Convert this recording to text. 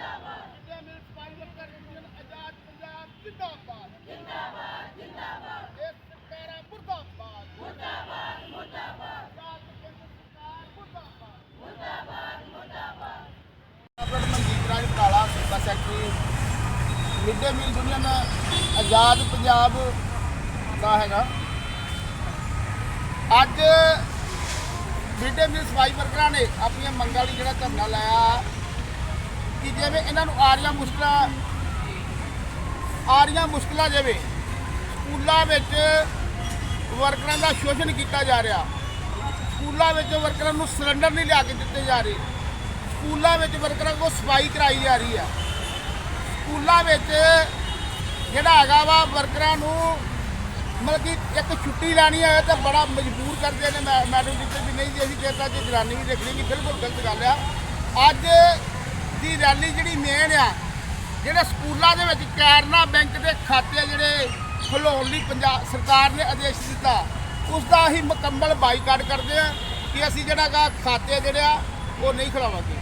ਜਿੰਦਾਬਾਦ ਇੰਡੀਆ ਮਿਲ ਸਪਾਈ ਆਜ਼ਾਦ ਪੰਜਾਬ ਮਨਜੀਤ ਰਾਜ ਕਾਲਾ ਸੂਬਾ ਸੈਕਟਰੀ ਯੂਨੀਅਨ ਆਜ਼ਾਦ ਪੰਜਾਬ ਦਾ ਹੈਗਾ ਅੱਜ ਮਿੱਡੇ ਮੀਲ ਸਫ਼ਾਈ ਵਰਕਰਾਂ ਨੇ ਆਪਣੀਆਂ ਮੰਗਾਂ ਲਈ ਜਿਹੜਾ ਧਰਨਾ ਲਾਇਆ। ਕਿ ਜਿਵੇਂ ਇਹਨਾਂ ਨੂੰ ਆ ਰਹੀਆਂ ਮੁਸ਼ਕਲਾਂ, ਆ ਰਹੀਆਂ ਮੁਸ਼ਕਲਾਂ ਜਿਵੇਂ ਸਕੂਲਾਂ ਵਿੱਚ ਵਰਕਰਾਂ ਦਾ ਸ਼ੋਸ਼ਣ ਕੀਤਾ ਜਾ ਰਿਹਾ, ਸਕੂਲਾਂ ਵਿੱਚ ਵਰਕਰਾਂ ਨੂੰ ਸਿਲੰਡਰ ਨਹੀਂ ਲਿਆ ਕੇ ਦਿੱਤੇ ਜਾ ਰਹੇ, ਸਕੂਲਾਂ ਵਿੱਚ ਵਰਕਰਾਂ ਕੋਲ ਸਫ਼ਾਈ ਕਰਾਈ ਜਾ ਰਹੀ ਆ ਸਕੂਲਾਂ ਵਿੱਚ ਜਿਹੜਾ ਹੈਗਾ ਵਾ ਵਰਕਰਾਂ ਨੂੰ ਮਤਲਬ ਕਿ ਇੱਕ ਛੁੱਟੀ ਲੈਣੀ ਹੈ ਤਾਂ ਬੜਾ ਮਜਬੂਰ ਕਰਦੇ ਨੇ ਮੈ- ਮੈਡਮ ਟੀਚਰ ਵੀ ਨਹੀਂ ਜੀ ਅਸੀਂ ਕਿਹਾ ਕਿ ਜਨਾਨੀ ਵੀ ਦੇਖਣੀ ਕਿ ਬਿਲਕੁਲ ਗਲਤ ਗੱਲ ਆ। ਅੱਜ ਦੀ ਰੈਲੀ ਜਿਹੜੀ ਮੇਨ ਆ, ਜਿਹੜੇ ਸਕੂਲਾਂ ਦੇ ਵਿੱਚ ਕੈਰਨਾ ਬੈਂਕ ਦੇ ਖਾਤੇ ਜਿਹੜੇ ਖੁਲਾਉਣ ਲਈ ਪੰਜਾਬ ਸਰਕਾਰ ਨੇ ਆਦੇਸ਼ ਦਿੱਤਾ ਉਸ ਦਾ ਅਸੀਂ ਮੁਕੰਮਲ ਬਾਈਕਾਟ ਕਰਦੇ ਆ ਕਿ ਅਸੀਂ ਜਿਹੜਾ ਗਾ ਖਾਤੇ ਜਿਹੜੇ ਆ, ਉਹ ਨਹੀਂ ਖੁਲਾਵਾਂਗੇ